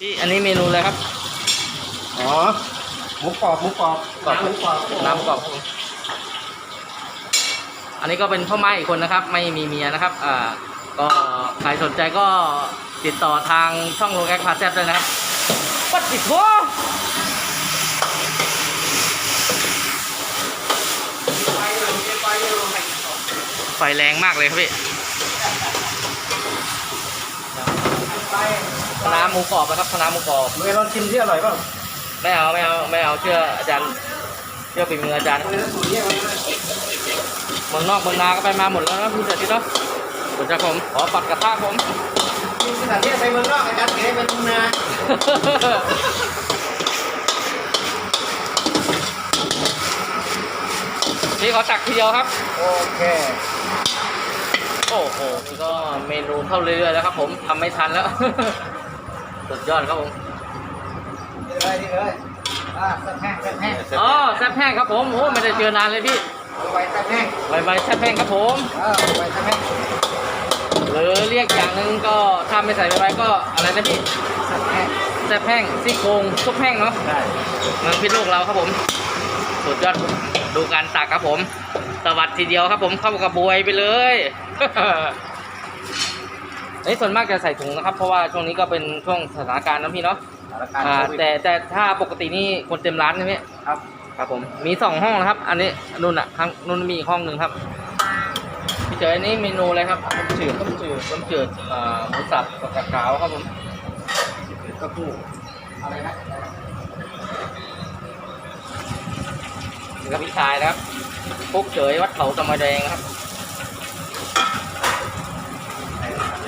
พี่อันนี้เมนูอะไรครับ อ๋อ หมูกรอบ หมูกรอบกรอบ น้ำหมูกรอบน้ำกรอบครับผมอันนี้ก็เป็นพ่อไม้อีกคนนะครับ ไม่มีเมียนะครับ อ่า ก็ใครสนใจก็ติดต่อทางช่องโลแกคพาแซบเลยนะครับปัดจิตโวไฟแรงมากเลยครับพี่ คณะหมูกรอบนะครับคณะหมูกรอบเมลองชิมที่อร่อยเปล่าไม่เอาไม่เอาไม่เอาเชื่ออาจารย์เชื่อฝีมืออาจารย์เมนูสูตรนี้มันเมืองนอกเมืองนาก็ไปมาหมดแล้วนะพี่เสถิตเนาะเดี๋ยวจะผมขอปัดกระทะผมกินสถานที่ไปเมืองนอกอาจารย์เก๋เป็นทุ่งนาพี่ขอตักทีเดียวครับ โอเค โอ้โหนี่ก็เมนูเข้าเรื่อยๆแล้วครับผมทำไม่ทันแล้ว สุดยอดครับผมนี่เลยนี่เลยอ่าแซ่บแห้งแซ่บแห้งอ๋อแซ่บแห้งครับผมโอ้ไม่ได้เจอนานเลยพี่เอาไว้แซ่บแห้งใบๆแซ่บแห้งครับผมเออเอาไว้แซ่บแห้งหรือเรียกอย่างหนึ่งก็ถ้าไม่ใส่ใบๆก็อะไรนะพี่แซ่บแห้งแซ่บแห้งซี่โครงซุปแห้งเนาะได้เมืองพิษณุโลกเราครับผมสุดยอดดูการตักครับผมสวัสดทีเดียวครับผมเข้ากับบวยไปเลย นี่ส่วนมากจะใส่ถุงนะครับเพราะว่าช่วงนี้ก็เป็นช่วงสถานการณ์นะพี่เนาะสถานการณ์อ่าโควิดแต่แต่ถ้าปกตินี่คนเต็มร้านใช่ไหมครับครับผมมีสองห้องนะครับ อันนี้นู่นอะข้างนู่นมีอีกห้องหนึ่งครับพี่เจออันนี้เมนูอะไรครับต้มจืดต้มจืดต้มจืดอ่าหมูสับกับกะขาวครับผมกระปูอะไรนะนี่ครับพี่ชายนะครับปุ๊กเฉยวัดเขาตะมาแดงครับ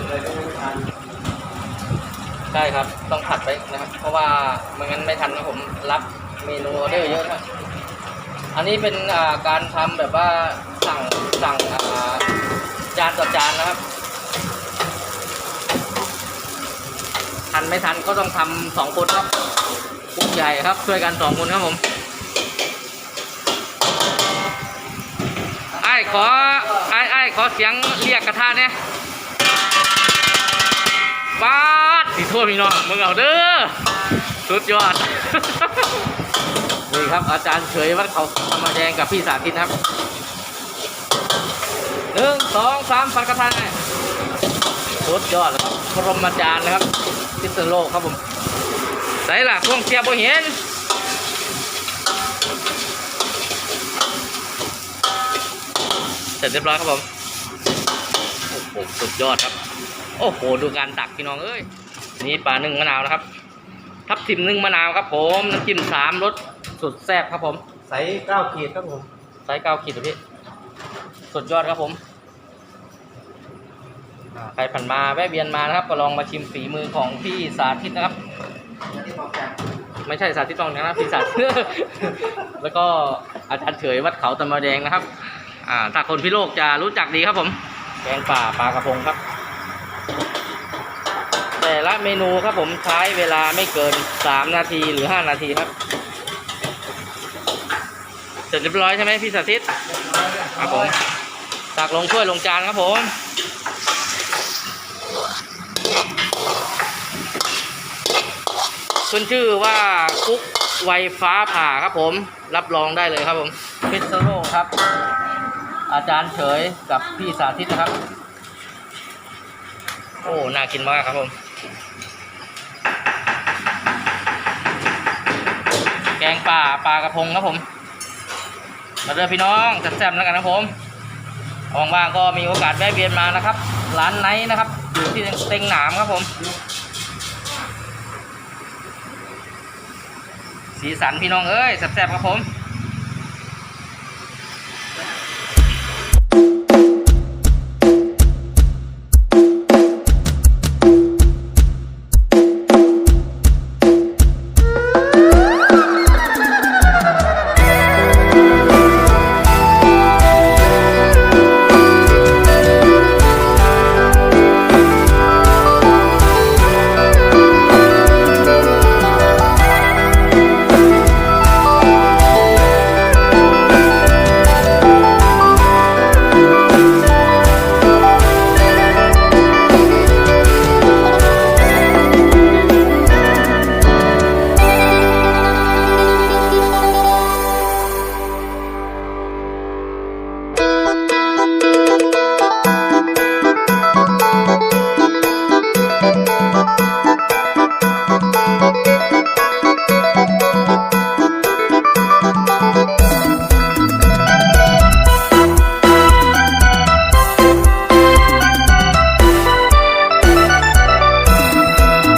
เลยเลยไม่ทัน ใช่ครับ ต้องผัดไปนะครับ เพราะว่าไม่งั้นไม่ทันนะผมรับเมนูออเดอร์เยอะนะอันนี้เป็นการทำแบบว่าสั่งสั่งจานต่อจานนะครับ ทันไม่ทันก็ต้องทำสองคนครับกุ๊กใหญ่ครับ ช่วยกันสองคนครับผมไอ้ขอไอ้ไอ้ขอเสียงเรียกกระทะเนี่ย บาดสีทั่วพี่น้องมึงเอาเด้อสุดยอด นี่ครับอาจารย์เฉยวัดเขาธรรมแดงกับพี่สาธิตครับหนึ่งสองสามฟันกระทะสุดยอดครับพรหมอาจารย์นะครับพิษณุโลกครับผมไหนล่ะช่วงเชียบ่เห็นเสร็จเรียบร้อยครับผมโอ้โหสุดยอดครับ โอ้โหดูการตักพี่น้องเอ้ยนี่ปลาหนึ่งมะนาวนะครับ ทับทิมหนึ่งมะนาวครับ ผมน้ำจิ้มสามรสสุดแซ่บครับผมใส่เก้าขีดครับผมไซส์เก้าขีดเหรอพี่สุดยอดครับผมอ่าใครผ่านมาแวะเวียนมานะครับ ก็ลองมาชิมฝีมือของพี่สาธิตนะครับอย่างที่บอกแกไม่ใช่สาธิตตองนะพี่สาธิตแล้วก็อาจารย์เฉยวัดเขาตะมาแดงนะครับ อ่าถ้าคนพิโลกจะรู้จักดีครับผมแกงป่าปลากระพงครับ แต่ละเมนูครับผมใช้เวลาไม่เกิน 3 นาทีหรือ 5 นาทีครับ เสร็จเรียบร้อยใช่ไหมพี่สาธิตครับผมตักลงถ้วยลงจานครับผมขึ้นชื่อว่ากุ๊กไวฟ้าผ่าครับผม รับรองได้เลยครับผมพิซซ่าโลครับ อาจารย์เฉยกับพี่สาธิตนะครับ โอ้ น่ากินมากครับผม แกงป่าปลากระพงครับผม มาเด้อพี่น้องแซ่บๆแล้วกันนะครับผมว่างๆก็มีโอกาสแวะเวียนมานะครับ ร้านไนท์นะครับอยู่ที่เต็งหนามครับผม สีสันพี่น้องเอ้ยแซ่บๆครับผม